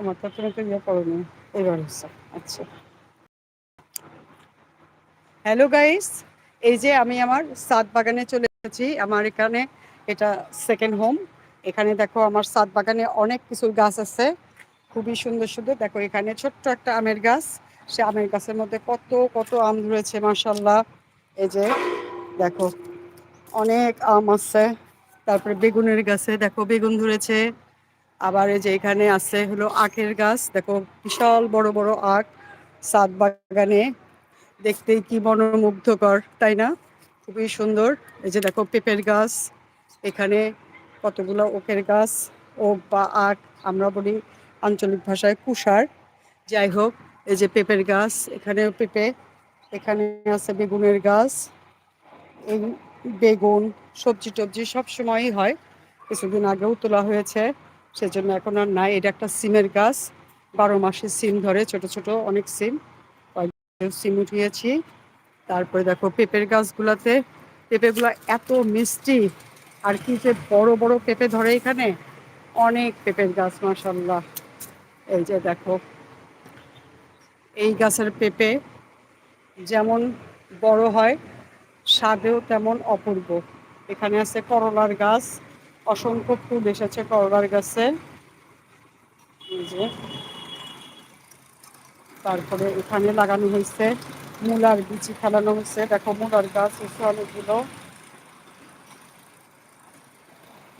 আমার তো তুমি তো ইয়ে করোনি। এবার আচ্ছা। হ্যালো গাইস এই যে আমি আমার সাত বাগানে চলে এসেছি। আমার এখানে এটা সেকেন্ড হোম এখানে দেখো আমার সাত বাগানে অনেক কিছু গাছ আছে। খুবই সুন্দর সুন্দর। দেখো এখানে ছোট্ট একটা আমের গাছ। সে আমের গাছের মধ্যে কত কত আম ধরেছে মাসাল্লাহ এই যে দেখো, অনেক আম আছে। তারপরে বেগুনের গাছে দেখো, বেগুন ধরেছে। আবার এই যে এখানে আছে হলো আখের গাছ। দেখো, বিশাল বড় বড় আখ সাত বাগানে। দেখতে কি মনোমুগ্ধকর, তাই না? খুবই সুন্দর। এই যে দেখো, পেঁপের গাছ। এখানে কতগুলো ওকের গাছ, ওক বা আখ, আমরা বলি আঞ্চলিক ভাষায় কুষার। যাই হোক, এই যে পেঁপের গাছ, এখানেও পেঁপে, এখানে আছে বেগুনের গাছ। এই বেগুন সবজি টবজি সব সময়ই হয়। কিছুদিন আগেও তোলা হয়েছে। সেজন্য এখন আর নাই। এটা একটা সিমের গাছ। বারো মাসে সিম ধরে, ছোট ছোট অনেক সিম। সিম উঠিয়েছি। তারপরে দেখো পেঁপের গাছগুলাতে। পেঁপেগুলো এত মিষ্টি। আর কি যে বড় বড় পেঁপে ধরে এখানে। অনেক পেঁপের গাছ মাসাল্লাহ এই যে দেখো। এই গাছের পেঁপে যেমন বড় হয়, স্বাদেও তেমন অপূর্ব। এখানে আছে করলার গাছ। অসংখ্য ফুল এসেছে করলার গাছে। তারপরে এখানে লাগানো হয়েছে মূলার বিচি, ফেলানো হয়েছে। দেখো মূলার গাছ হচ্ছে অনেকগুলো।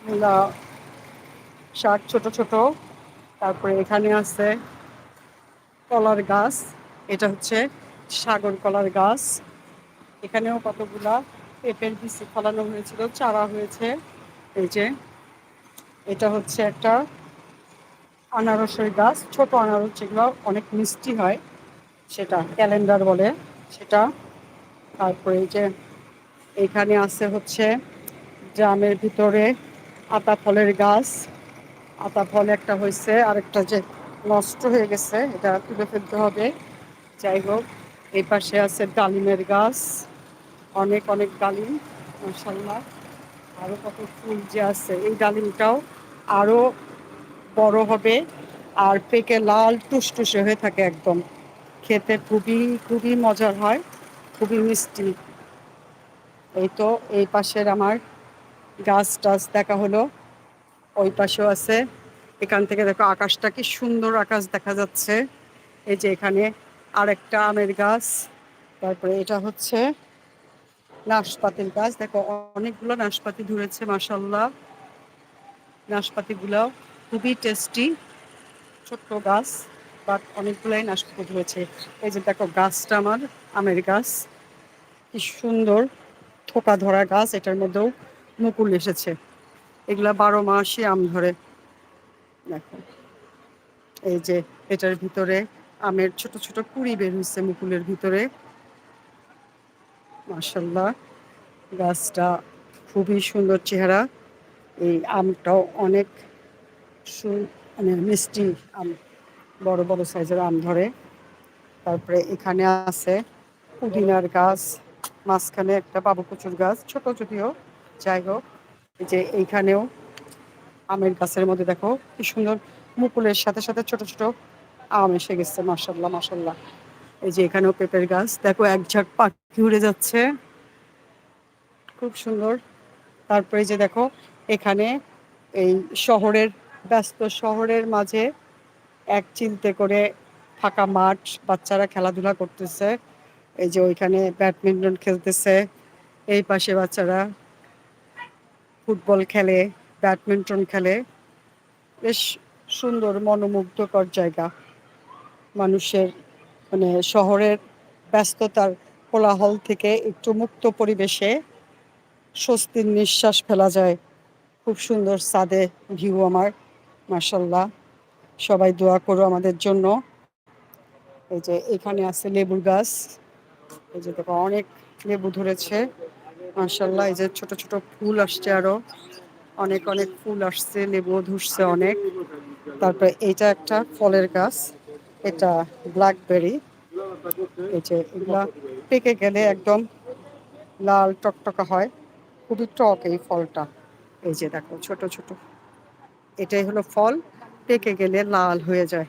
মূলা, শাক ছোট ছোট। তারপরে এখানে আছে কলার গাছ। এটা হচ্ছে সাগর কলার গাছ। এখানেও কতগুলা পেঁপের বিচি ফলানো হয়েছিল, চারা হয়েছে। এই যে, এটা হচ্ছে একটা আনারসের গাছ, ছোট আনারস যেগুলো অনেক মিষ্টি হয়, সেটা ক্যালেন্ডার বলে সেটা। তারপরে এই যে, এখানে আছে হচ্ছে ড্রামের ভিতরে আতা ফলের গাছ। আতা ফল একটা হয়েছে, আরেকটা যে নষ্ট হয়ে গেছে, এটা তুলে ফেলতে হবে। যাই হোক, এই পাশে আছে ডালিমের গাছ। অনেক অনেক ডালিম মশাল্লা আরও কত ফুল যে আছে, এই ডালিমটাও আরও বড় হবে আর পেকে লাল টুসটুসে হয়ে থাকে একদম। খেতে খুবই খুবই মজার হয়, খুবই মিষ্টি। এই তো এই পাশের আমার গাছ টাছ দেখা হলো, ওই পাশেও আছে। এখান থেকে দেখো আকাশটা কি সুন্দর আকাশ দেখা যাচ্ছে। এই যে এখানে আরেকটা আমের গাছ, তারপরে এটা হচ্ছে নাশপাতির গাছ। দেখো, অনেকগুলো নাশপাতি ধরেছে মাসাল্লাহ নাশপাতিগুলো খুবই টেস্টি, ছোট্ট গাছ, বাট অনেকগুলাই নাশপাতি ধরেছে। এই যে দেখো, গাছটা আমার, আমের গাছ। কি সুন্দর থোকা ধরা গাছ, এটার মধ্যেও মুকুল এসেছে। এগুলা বারো মাসই আম ধরে। দেখো, এই যে এটার ভিতরে আমের ছোট ছোট কুড়ি বের হয়েছে মুকুলের ভিতরে। মার্শাল্লাহ গাছটা খুবই সুন্দর চেহারা। এই আমটাও অনেক মানে মিষ্টি আম, বড় বড় সাইজের আম ধরে। তারপরে এখানে আছে পুদিনার গাছ, মাঝখানে একটা বাবু কচুর গাছ, ছোট যদিও যাই হোক যে এইখানেও আমের গাছের মধ্যে দেখো, কি সুন্দর মুকুলের সাথে সাথে ছোট ছোট আম এসে গেছে মাসাল্লাহ মাসাল্লাহ এই যে এখানেও পেঁপের গাছ। দেখো এক ঝাঁক পাখি উড়ে যাচ্ছে। খুব সুন্দর। তারপরে যে দেখো, এখানে এই শহরের, ব্যস্ত শহরের মাঝে এক চিলতে করে ফাঁকা মাঠ, বাচ্চারা খেলাধুলা করতেছে। এই যে ওইখানে ব্যাডমিন্টন খেলতেছে। এই পাশে বাচ্চারা ফুটবল খেলে, ব্যাডমিন্টন খেলে। বেশ সুন্দর, মনোমুগ্ধকর জায়গা। মানুষের মানে শহরের ব্যস্ততার কোলাহল থেকে একটু মুক্ত পরিবেশে স্বস্তির নিঃশ্বাস ফেলা যায়। খুব সুন্দর সাদে ভিউ আমার মার্শাল্লাহ সবাই দোয়া করো আমাদের জন্য। এই যে এখানে আছে লেবুর গাছ। এই যে দেখো অনেক লেবু ধরেছে মার্শাল্লাহ এই যে ছোট ছোট ফুল আসছে আরও। অনেক অনেক ফুল আসছে লেবু ধরছে অনেক। তারপরে এইটা একটা ফলের গাছ। এটা ব্ল্যাকবেরি এই যে এগুলা পেকে গেলে একদম লাল টকটকা হয়। খুবই টক এই ফলটা। এই যে দেখো, ছোট ছোট। এটাই হলো ফল, পেকে গেলে লাল হয়ে যায়।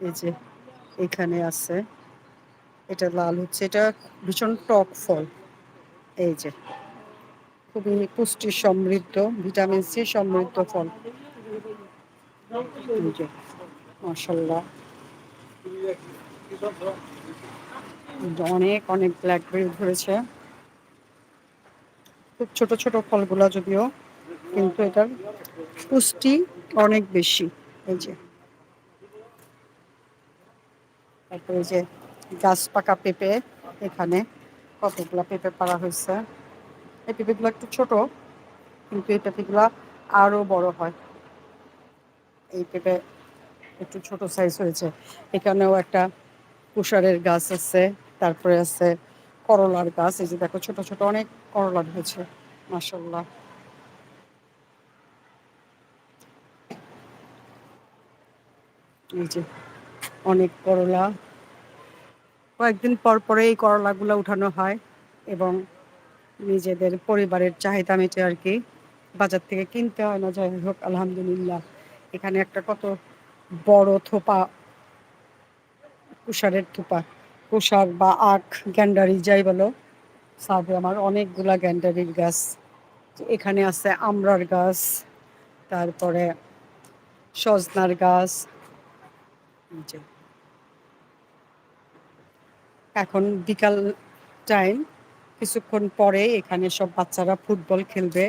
এই যে এখানে আছে। এটা লাল হচ্ছে, এটা ভীষণ টক ফল। এই যে খুবই পুষ্টি সমৃদ্ধ, ভিটামিন সি সমৃদ্ধ ফল। এই যে মাসাল্লাহ অনেক অনেক ব্ল্যাকবেরি ধরেছে। খুব ছোট ছোট ফলগুলা যদিও, কিন্তু এটার পুষ্টি অনেক বেশি। এই যে। তারপরে যে গাছ পাকা পেঁপে, এখানে কতগুলা পেঁপে পাড়া হয়েছে। এই পেঁপেগুলো একটু ছোট, কিন্তু এই পেঁপেগুলা আরও বড় হয়। এই পেঁপে একটু ছোট সাইজ হয়েছে। এখানেও একটা কুষারের গাছ আছে, তারপরে আছে করলার গাছ। এই যে দেখো, ছোট ছোট অনেক করলা হয়েছে মাসাল্লাহ এই যে অনেক করলা। কয়েকদিন পর পরে এই করলাগুলো উঠানো হয় এবং নিজেদের পরিবারের চাহিদা মেটে আর কি বাজার থেকে কিনতে হয় না। যাই হোক, আলহামদুলিল্লাহ। এখানে একটা কত বড় থোপা, কুষারের থোপা, কুষার বা আখ গ্যান্ডারি যাই বলো, সাথে আমার অনেকগুলা গ্যান্ডারির গাছ। এখানে আছে আমরার গাছ, তারপরে সজনার গাছ এখন বিকাল টাইম, কিছুক্ষণ পরে এখানে সব বাচ্চারা ফুটবল খেলবে,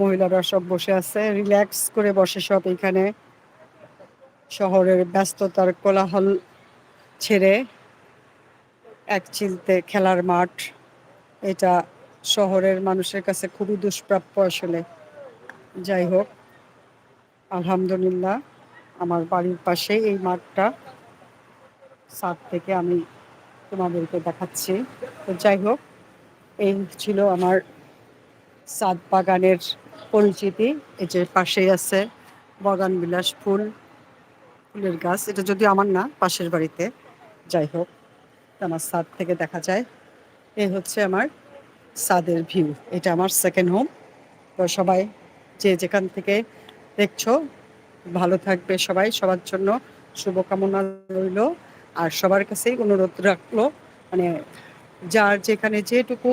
মহিলারা সব বসে আছে, রিল্যাক্স করে বসে সব এখানে। শহরের ব্যস্ততার কোলাহল ছেড়ে এক চিলতে খেলার মাঠ, এটা শহরের মানুষের কাছে খুবই দুষ্প্রাপ্য আসলে। যাই হোক, আলহামদুলিল্লাহ, আমার বাড়ির পাশে এই মাঠটা। সাত থেকে আমি তোমাদেরকে দেখাচ্ছি। তো যাই হোক, এই ছিল আমার সাত বাগানের পরিচিতি। এই যে পাশেই আছে বাগান বিলাস ফুল। ফুলের গাছ, এটা যদি আমার না, পাশের বাড়িতে। যাই হোক, আমার সাদ থেকে দেখা যায়, এ হচ্ছে আমার সাদের ভিউ এটা আমার সেকেন্ড হোম তো সবাই যে যেখান থেকে দেখছ, ভালো থাকবে সবাই। সবার জন্য শুভকামনা রইল। আর সবার কাছেই অনুরোধ রাখল মানে যার যেখানে যেটুকু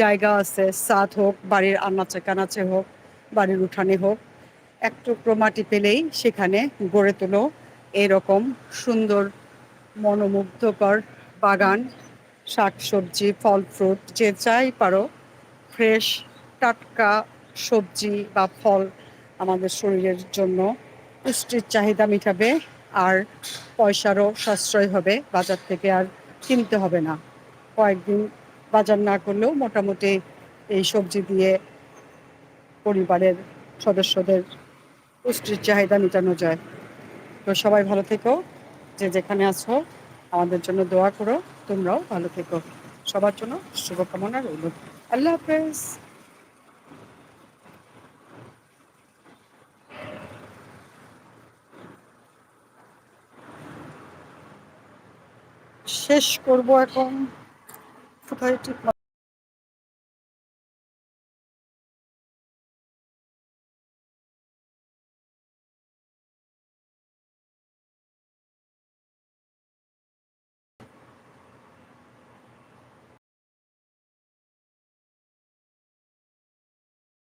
জায়গা আছে সাদ হোক, বাড়ির আনাচে কানাচে হোক, বাড়ির উঠানে হোক একটু মাটি পেলেই সেখানে গড়ে তোলো। এরকম সুন্দর, মনোমুগ্ধকর বাগান শাক সবজি ফল ফ্রুট, যে চাই পারো, ফ্রেশ টাটকা সবজি বা ফল আমাদের শরীরের জন্য পুষ্টির চাহিদা মিটাবে আর পয়সারও সাশ্রয় হবে, বাজার থেকে আর কিনতে হবে না। কয়েকদিন বাজার না করলেও মোটামুটি এই সবজি দিয়ে পরিবারের সদস্যদের পুষ্টির চাহিদা মেটানো যায়। তো সবাই ভালো থেকো। যে যেখানে আছো, আমাদের জন্য দোয়া করো। তোমরাও ভালো থেকো। সবার জন্য শুভকামনা রইল। আল্লাহ হাফেজ। শেষ করব এখন। কোথায় ঠিক